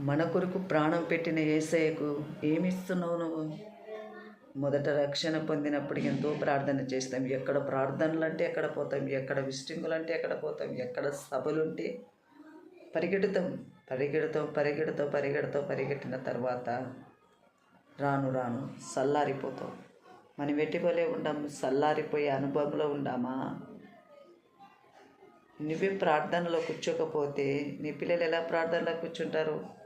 మన కొరకు ప్రాణం పెట్టిన ఏసయ్యకు ఏమిస్తున్నావు నువ్వు? మొదట రక్షణ పొందినప్పుడు ఎంతో ప్రార్థన చేస్తాం. ఎక్కడ ప్రార్థనలు అంటే ఎక్కడ పోతాం. ఎక్కడ విస్టింగులు అంటే ఎక్కడ పోతాం. ఎక్కడ సభలు ఉంటే పరిగెడుతాం. పరిగెడతాం పరిగెడతాం పరిగెడతాం. పరిగెట్టిన తర్వాత రాను రాను సల్లారిపోతాం. మనం వెట్టిపోలే ఉండాము సల్లారిపోయే అనుభవంలో ఉండామా? నువ్వే ప్రార్థనలో కూర్చోకపోతే నీ పిల్లలు ఎలా ప్రార్థనలో కూర్చుంటారు?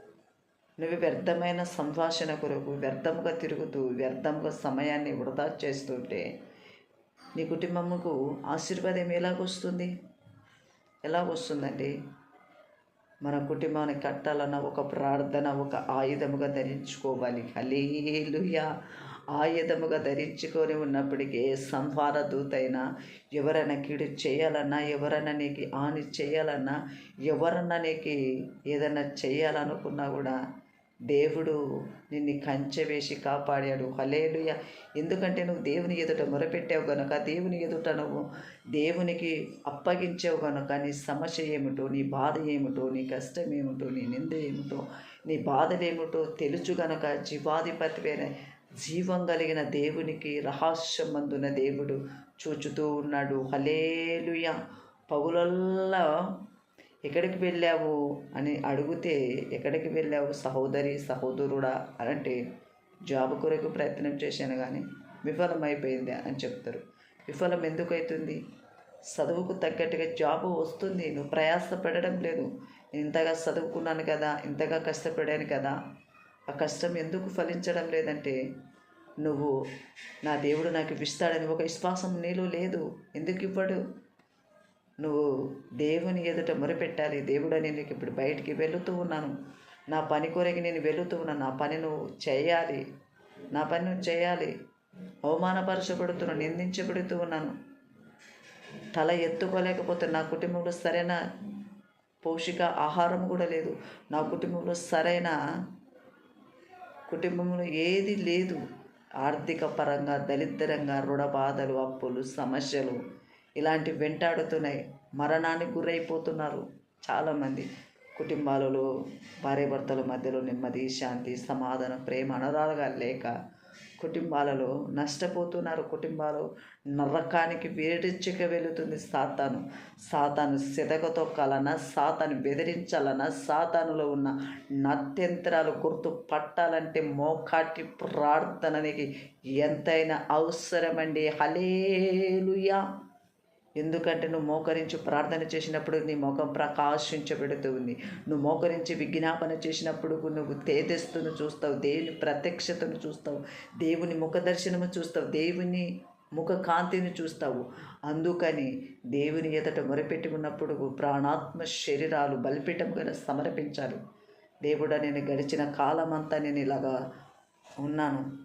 నువ్వు వ్యర్థమైన సంభాషణ కొరకు వ్యర్థముగా తిరుగుతూ వ్యర్థముగా సమయాన్ని వృధా చేస్తుంటే నీ కుటుంబముకు ఆశీర్వాదం ఎలాగొస్తుంది ఎలా వస్తుందండి? మన కుటుంబాన్ని కట్టాలన్న ఒక ప్రార్థన ఒక ఆయుధముగా ధరించుకోవాలి. హలేలుయా ఆయుధముగా ధరించుకొని ఉన్నప్పటికీ ఏ సంహార దూతైనా ఎవరైనా కీడు చేయాలన్నా ఎవరైనా నీకు హాని చేయాలన్నా ఎవరన్నా నీకు ఏదైనా చేయాలనుకున్నా కూడా దేవుడు నిన్ను కంచె వేసి కాపాడాడు. హలేలుయ ఎందుకంటే నువ్వు దేవుని ఎదుట మొరపెట్టావు గనుక దేవుని ఎదుట నువ్వు దేవునికి అప్పగించావు గనుక నీ సమస్య ఏమిటో నీ బాధ ఏమిటో నీ కష్టం ఏమిటో నీ నింద ఏమిటో నీ బాధలేమిటో తెలుసు గనక జీవాధిపతివైన జీవం కలిగిన దేవునికి రహస్యమందున దేవుడు చూచుతూ ఉన్నాడు. హలేలుయ పగులల్లా ఎక్కడికి వెళ్ళావు అని అడిగితే ఎక్కడికి వెళ్ళావు సహోదరి సహోదరుడా అని అంటే జాబ్ కొరకు ప్రయత్నం చేశాను కానీ విఫలమైపోయింది అని చెప్తారు. విఫలం ఎందుకు అవుతుంది చదువుకు తగ్గట్టుగా జాబ్ వస్తుంది. నువ్వు ప్రయాసపడడం లేదు. ఇంతగా చదువుకున్నాను కదా ఇంతగా కష్టపడాను కదా ఆ కష్టం ఎందుకు ఫలించడం లేదంటే నువ్వు నా దేవుడు నాకు ఇస్తాడని ఒక విశ్వాసం నీలో లేదు. ఎందుకు ఇవ్వడు? నువ్వు దేవుని ఎదుట మొరపెట్టాలి. దేవుడు నీకు ఇప్పుడు బయటికి వెళుతూ ఉన్నాను. నా పని కొరకి నేను వెళుతూ ఉన్నాను. నా పని నువ్వు చేయాలి. నా పని నువ్వు చేయాలి. అవమానపరచబడుతున్నాను నిందించబడుతూ ఉన్నాను. తల ఎత్తుకోలేకపోతే నా కుటుంబంలో సరైన పౌషిక ఆహారం కూడా లేదు. నా కుటుంబంలో సరైన కుటుంబంలో ఏది లేదు. ఆర్థిక పరంగా దరిద్రంగా రుణ బాధలు అప్పులు సమస్యలు. ఇలాంటి వెంటాడుతున్నాయి మరణానికి గురైపోతున్నారు చాలామంది. కుటుంబాలలో భార్యాభర్తల మధ్యలో నెమ్మది శాంతి సమాధానం ప్రేమ అనరాలుగా లేక కుటుంబాలలో నష్టపోతున్నారు. కుటుంబాలు నరకానికి వేడిచ్చక వెళుతుంది సాతాను. సాతాను సెదగతొక్కాలన్నా సాతాను బెదిరించాలన్నా సాతానులో ఉన్న నత్యంతరాలు గుర్తు పట్టాలంటే మోకాటి ప్రార్థననికి ఎంతైనా అవసరమండి. హలేలుయా ఎందుకంటే నువ్వు మోకరించి ప్రార్థన చేసినప్పుడు నీ ముఖం ప్రకాశించబెడుతుంది నువ్వు మోకరించి విజ్ఞాపన చేసినప్పుడు నువ్వు తేజస్సును చూస్తావు దేవుని ప్రత్యక్షతను చూస్తావు దేవుని ముఖ దర్శనము చూస్తావు దేవుని ముఖ కాంతిని చూస్తావు. అందుకని దేవుని ఎదుట మొరపెట్టుకున్నప్పుడు ప్రాణాత్మ శరీరాలు బలిపీఠముగా సమర్పించాలి. దేవుడా నేను గడిచిన కాలమంతా నేను ఇలాగా ఉన్నాను.